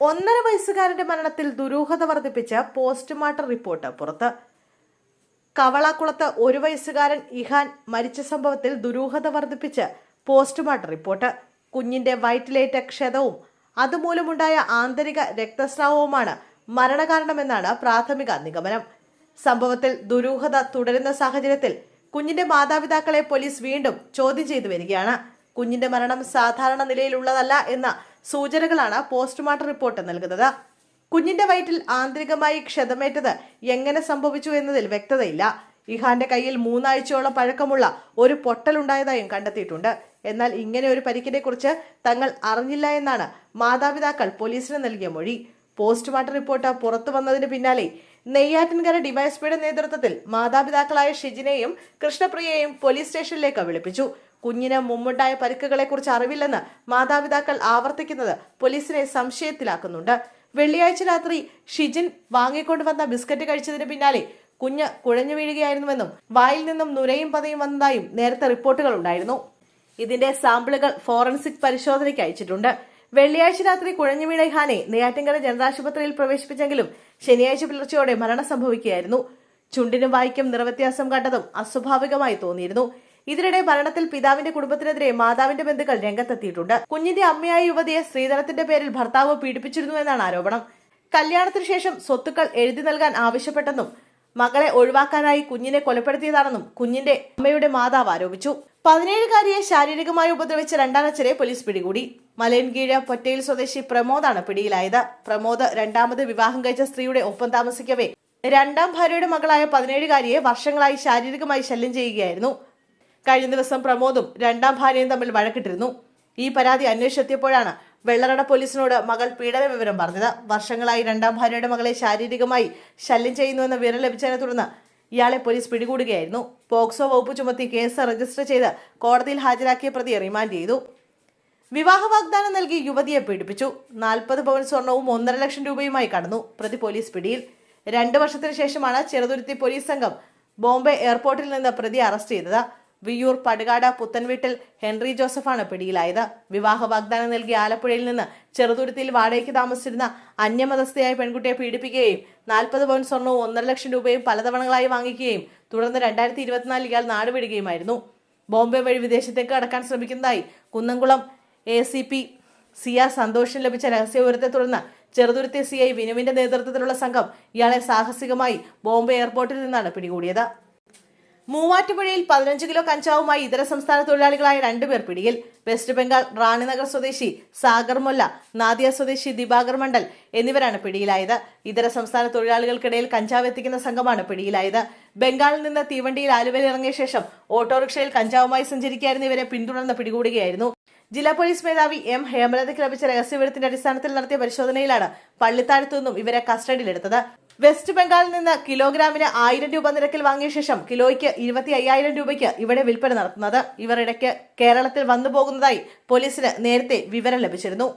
ഒന്നര വയസ്സുകാരന്റെ മരണത്തിൽ ദുരൂഹത വർദ്ധിപ്പിച്ച് പോസ്റ്റ്മോർട്ടം റിപ്പോർട്ട് പുറത്ത്. കവളാക്കുളത്ത് ഒരു വയസ്സുകാരൻ ഇഹാൻ മരിച്ച സംഭവത്തിൽ ദുരൂഹത വർദ്ധിപ്പിച്ച് പോസ്റ്റ്മോർട്ടം റിപ്പോർട്ട്. കുഞ്ഞിന്റെ വയറ്റിലേറ്റ ക്ഷതവും അതുമൂലമുണ്ടായ ആന്തരിക രക്തസ്രാവവുമാണ് മരണകാരണമെന്നാണ് പ്രാഥമിക നിഗമനം. സംഭവത്തിൽ ദുരൂഹത തുടരുന്ന സാഹചര്യത്തിൽ കുഞ്ഞിന്റെ മാതാപിതാക്കളെ പോലീസ് വീണ്ടും ചോദ്യം ചെയ്തു വരികയാണ്. കുഞ്ഞിന്റെ മരണം സാധാരണ നിലയിലുള്ളതല്ല എന്ന സൂചനകളാണ് പോസ്റ്റ്മോർട്ടം റിപ്പോർട്ട് നൽകുന്നത്. കുഞ്ഞിന്റെ വയറ്റിൽ ആന്തരികമായി ക്ഷതമേറ്റത് എങ്ങനെ സംഭവിച്ചു എന്നതിൽ വ്യക്തതയില്ല. ഇഹാന്റെ കയ്യിൽ മൂന്നാഴ്ചയോളം പഴക്കമുള്ള ഒരു പൊട്ടലുണ്ടായതായും കണ്ടെത്തിയിട്ടുണ്ട്. എന്നാൽ ഇങ്ങനെ ഒരു പരിക്കിനെ കുറിച്ച് തങ്ങൾ അറിഞ്ഞില്ല എന്നാണ് മാതാപിതാക്കൾ പോലീസിന് നൽകിയ മൊഴി. പോസ്റ്റ്മോർട്ടം റിപ്പോർട്ട് പുറത്തു വന്നതിന് പിന്നാലെ നെയ്യാറ്റിൻകര ഡിവൈഎസ്പിയുടെ നേതൃത്വത്തിൽ മാതാപിതാക്കളായ ഷിജിനെയും കൃഷ്ണപ്രിയയെയും പോലീസ് സ്റ്റേഷനിലേക്ക് വിളിപ്പിച്ചു. കുഞ്ഞിന് മുമ്പുണ്ടായ പരിക്കുകളെക്കുറിച്ച് അറിവില്ലെന്ന് മാതാപിതാക്കൾ ആവർത്തിക്കുന്നത് പോലീസിനെ സംശയത്തിലാക്കുന്നുണ്ട്. വെള്ളിയാഴ്ച രാത്രി ഷിജിൻ വാങ്ങിക്കൊണ്ടുവന്ന ബിസ്ക്കറ്റ് കഴിച്ചതിന് പിന്നാലെ കുഞ്ഞ് കുഴഞ്ഞു വീഴുകയായിരുന്നുവെന്നും വായിൽ നിന്നും നുരയും പതയും വന്നതായും നേരത്തെ റിപ്പോർട്ടുകൾ ഉണ്ടായിരുന്നു. ഇതിന്റെ സാമ്പിളുകൾ ഫോറൻസിക് പരിശോധനയ്ക്ക് അയച്ചിട്ടുണ്ട്. വെള്ളിയാഴ്ച രാത്രി കുഴഞ്ഞുവീണ ഹാനെ നെയ്യാറ്റിങ്കര ജനറാശുപത്രിയിൽ പ്രവേശിപ്പിച്ചെങ്കിലും ശനിയാഴ്ച പുലർച്ചെയോടെ മരണം സംഭവിക്കുകയായിരുന്നു. ചുണ്ടിനും വായിക്കും നിറവ്യത്യാസം കണ്ടതും അസ്വാഭാവികമായി തോന്നിയിരുന്നു. ഇതിനിടെ മരണത്തിൽ പിതാവിന്റെ കുടുംബത്തിനെതിരെ മാതാവിന്റെ ബന്ധുക്കൾ രംഗത്തെത്തിയിട്ടുണ്ട്. കുഞ്ഞിന്റെ അമ്മയായ യുവതിയെ സ്ത്രീധനത്തിന്റെ പേരിൽ ഭർത്താവ് പീഡിപ്പിച്ചിരുന്നു എന്നാണ് ആരോപണം. കല്യാണത്തിന് ശേഷം സ്വത്തുക്കൾ എഴുതി നൽകാൻ ആവശ്യപ്പെട്ടെന്നും മകളെ ഒഴിവാക്കാനായി കുഞ്ഞിനെ കൊലപ്പെടുത്തിയതാണെന്നും കുഞ്ഞിന്റെ അമ്മയുടെ മാതാവ് ആരോപിച്ചു. പതിനേഴുകാരിയെ ശാരീരികമായി ഉപദ്രവിച്ച രണ്ടാനച്ഛനെ പോലീസ് പിടികൂടി. മലയൻകീഴ് പൊറ്റയിൽ സ്വദേശി പ്രമോദാണ് പിടിയിലായത്. പ്രമോദ് രണ്ടാമത് വിവാഹം കഴിച്ച സ്ത്രീയുടെ ഒപ്പം താമസിക്കവേ. രണ്ടാം ഭാര്യയുടെ മകളായ പതിനേഴുകാരിയെ വർഷങ്ങളായി ശാരീരികമായി ശല്യം ചെയ്യുകയായിരുന്നു. കഴിഞ്ഞ ദിവസം പ്രമോദും രണ്ടാം ഭാര്യയും തമ്മിൽ വഴക്കിട്ടിരുന്നു. ഈ പരാതി അന്വേഷിച്ചെത്തിയപ്പോഴാണ് വെള്ളറട പോലീസിനോട് മകൾ പീഡന വിവരം പറഞ്ഞത്. വർഷങ്ങളായി രണ്ടാം ഭാര്യയുടെ മകളെ ശാരീരികമായി ശല്യം ചെയ്യുന്നുവെന്ന വിവരം ലഭിച്ചതിനെ തുടർന്ന് ഇയാളെ പോലീസ് പിടികൂടുകയായിരുന്നു. പോക്സോ വകുപ്പ് ചുമത്തി കേസ് രജിസ്റ്റർ ചെയ്ത് കോടതിയിൽ ഹാജരാക്കിയ പ്രതിയെ റിമാൻഡ് ചെയ്തു. വിവാഹ വാഗ്ദാനം നൽകി യുവതിയെ പീഡിപ്പിച്ചു. നാൽപ്പത് പവൻ സ്വർണവും ഒന്നര ലക്ഷം രൂപയുമായി കടന്നു. പ്രതി പോലീസ് പിടിയിൽ. രണ്ട് വർഷത്തിനു ശേഷമാണ് ചെറുതുരുത്തി പോലീസ് സംഘം ബോംബെ എയർപോർട്ടിൽ നിന്ന് പ്രതി അറസ്റ്റ് ചെയ്തത്. വിയൂർ പടുകാട് പുത്തൻവീട്ടിൽ ഹെൻറി ജോസഫാണ് പിടിയിലായത്. വിവാഹ വാഗ്ദാനം നൽകി ആലപ്പുഴയിൽ നിന്ന് ചെറുതുരുത്തിയിൽ വാടകയ്ക്ക് താമസിച്ചിരുന്ന അന്യമതസ്ഥയായ പെൺകുട്ടിയെ പീഡിപ്പിക്കുകയും നാൽപ്പത് പവൻ സ്വർണവും ഒന്നര ലക്ഷം രൂപയും പലതവണകളായി വാങ്ങിക്കുകയും തുടർന്ന് രണ്ടായിരത്തി ഇരുപത്തിനാലിൽ ഇയാൾ നാടുവിടുകയുമായിരുന്നു ബോംബെ വഴി വിദേശത്തേക്ക് കടക്കാൻ ശ്രമിക്കുന്നതായി Kunnamkulam A C P C R സന്തോഷിന് ലഭിച്ച രഹസ്യ വിവരത്തെ തുടർന്ന് ചെറുതുരുത്തി സി ഐ വിനുവിന്റെ നേതൃത്വത്തിലുള്ള സംഘം ഇയാളെ സാഹസികമായി ബോംബെ എയർപോർട്ടിൽ നിന്നാണ് പിടികൂടിയത്. മൂവാറ്റുപുഴയിൽ പതിനഞ്ച് കിലോ കഞ്ചാവുമായി ഇതര സംസ്ഥാന തൊഴിലാളികളായ രണ്ടുപേർ പിടിയിൽ. വെസ്റ്റ് ബംഗാൾ റാണിനഗർ സ്വദേശി സാഗർ മൊല്ല നാദിയ സ്വദേശി ദിബാഗർ മണ്ഡൽ എന്നിവരാണ് പിടിയിലായത്. ഇതര സംസ്ഥാന തൊഴിലാളികൾക്കിടയിൽ കഞ്ചാവ് എത്തിക്കുന്ന സംഘമാണ് പിടിയിലായത്. ബംഗാളിൽ നിന്ന് തീവണ്ടിയിൽ ആലുവയിൽ ഇറങ്ങിയ ശേഷം ഓട്ടോറിക്ഷയിൽ കഞ്ചാവുമായി സഞ്ചരിക്കായിരുന്ന ഇവരെ പിന്തുടർന്ന് പിടികൂടുകയായിരുന്നു. ജില്ലാ പോലീസ് മേധാവി എം ഹേമലതയ്ക്ക് ലഭിച്ച രഹസ്യവിവരത്തിന്റെ അടിസ്ഥാനത്തിൽ നടത്തിയ പരിശോധനയിലാണ് പള്ളിത്താഴത്തു നിന്നും ഇവരെ കസ്റ്റഡിയിലെടുത്തത്. വെസ്റ്റ് ബംഗാളിൽ നിന്ന് കിലോഗ്രാമിന് ആയിരം രൂപ നിരക്കിൽ വാങ്ങിയ ശേഷം കിലോയ്ക്ക് ഇരുപത്തി അയ്യായിരം രൂപയ്ക്ക് ഇവിടെ വിൽപ്പന നടത്തുന്നത്. ഇവർ ഇടയ്ക്ക് കേരളത്തിൽ വന്നു പോകുന്നതായി പോലീസിന് നേരത്തെ വിവരം ലഭിച്ചിരുന്നു.